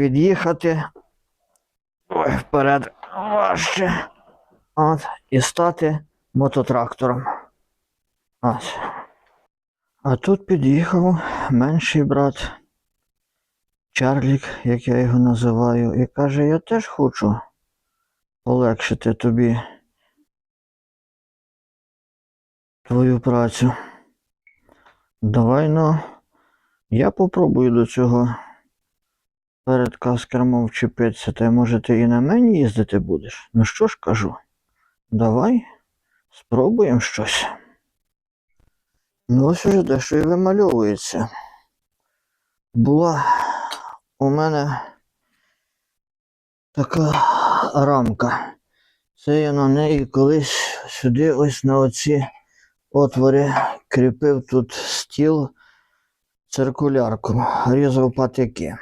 під'їхати вперед важче. От, і стати мототрактором. Ось. А тут під'їхав менший брат Чарлік, як я його називаю, і каже: Я теж хочу полегшити тобі твою працю. Давай ну, я попробую до цього перед каскермом вчепитися, та й може ти і на мені їздити будеш. Ну що ж кажу, давай спробуємо щось. Ну ось уже дещо і вимальовується. Була у мене така рамка. Це я на неї колись сюди, ось на оці отвори, кріпив тут стіл циркулярку, різав патики.